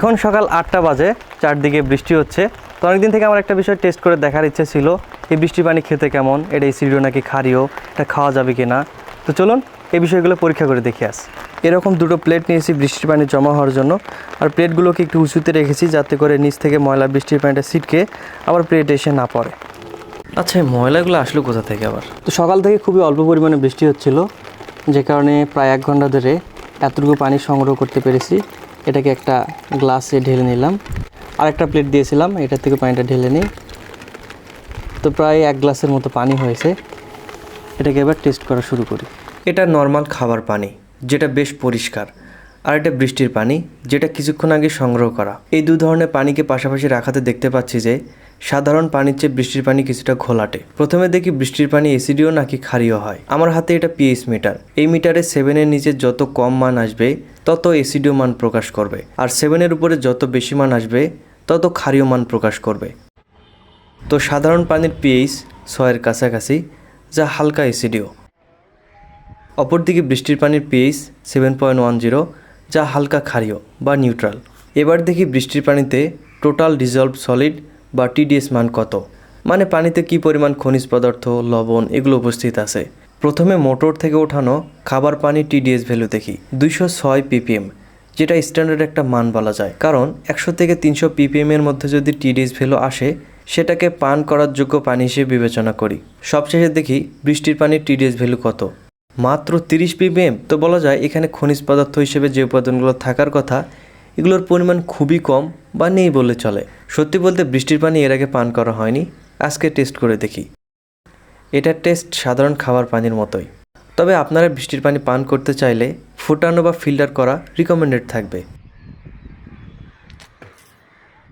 এখন সকাল আটটা বাজে চারদিকে বৃষ্টি হচ্ছে। তো অনেকদিন থেকে আমার একটা বিষয় টেস্ট করে দেখার ইচ্ছে ছিল এই বৃষ্টির পানি খেতে কেমন এটা এসিডিও নাকি খারিও এটা খাওয়া যাবে কি না তো চলুন এই বিষয়গুলো পরীক্ষা করে দেখে আস। এরকম দুটো প্লেট নিয়েছি বৃষ্টির পানি জমা হওয়ার জন্য আর প্লেটগুলোকে একটু উঁচুতে রেখেছি যাতে করে নিচ থেকে ময়লা বৃষ্টির পানিটা ছিটকে আবার প্লেটে এসে না পড়ে। আচ্ছা এই ময়লাগুলো আসলো কোথা থেকে আবার? তো সকাল থেকে খুবই অল্প পরিমাণে বৃষ্টি হচ্ছিল যে কারণে প্রায় এক ঘণ্টা ধরে এতটুকু পানি সংগ্রহ করতে পেরেছি। এটাকে একটা গ্লাসে ঢেলে নিলাম। আর একটা প্লেট দিয়েছিলাম, এটা থেকে পানিটা ঢেলে নিই। তো প্রায় এক গ্লাসের মতো পানি হয়েছে। এটাকে এবার টেস্ট করা শুরু করি। এটা নর্মাল খাবার পানি, যেটা বেশ পরিষ্কার। আর এটা বৃষ্টির পানি, যেটা কিছুক্ষণ আগে সংগ্রহ করা। এই দু ধরনের পানিকে পাশাপাশি রাখাতে দেখতে পাচ্ছি যে, সাধারণ পানির চেয়ে বৃষ্টির পানি কিছুটা ঘোলাটে। প্রথমে দেখি বৃষ্টির পানি এসিডিও নাকি ক্ষারীয় হয়। আমার হাতে এটা পিএইচ মিটার এই মিটারে সেভেনের নিচে যত কম মান আসবে তত এসিডিও মান প্রকাশ করবে। আর সেভেনের উপরে যত বেশি মান আসবে, তত ক্ষারীয় মান প্রকাশ করবে। তো সাধারণ পানির পিএইচ ছয়ের কাছাকাছি, যা হালকা এসিডিও অপরদিকে বৃষ্টির পানির pH seven point one zero যা হালকা ক্ষারীয় বা নিউট্রাল এবার দেখি বৃষ্টির পানিতে টোটাল ডিজলভ সলিড বা টিডিএস মান কত। মানে পানিতে কি পরিমাণ খনিজ পদার্থ, লবণ, এগুলো উপস্থিত আছে। প্রথমে মোটর থেকে ওঠানো খাবার পানি টিডিএস ভ্যালু দেখি, দুইশো ছয় পিপিএম, যেটা স্ট্যান্ডার্ড একটা মান বলা যায়। কারণ একশো থেকে তিনশো পিপিএম এর মধ্যে যদি টিডিএস ভ্যালু আসে, সেটাকে পান করার যোগ্য পানি হিসেবে বিবেচনা করি। সবশেষে দেখি বৃষ্টির পানির টিডিএস ভ্যালু কত। মাত্র তিরিশ পিপিএম, তো বলা যায় এখানে খনিজ পদার্থ হিসেবে যে উপাদানগুলো থাকার কথা, এগুলোর পরিমাণ খুবই কম বা নেই বলে চলে। সত্যি বলতে বৃষ্টির পানি এর আগে পান করা হয়নি, আজকে টেস্ট করে দেখি। এটার টেস্ট সাধারণ খাবার পানির মতোই। তবে আপনারা বৃষ্টির পানি পান করতে চাইলে ফুটানো বা ফিল্টার করা রিকমেন্ডেড থাকবে।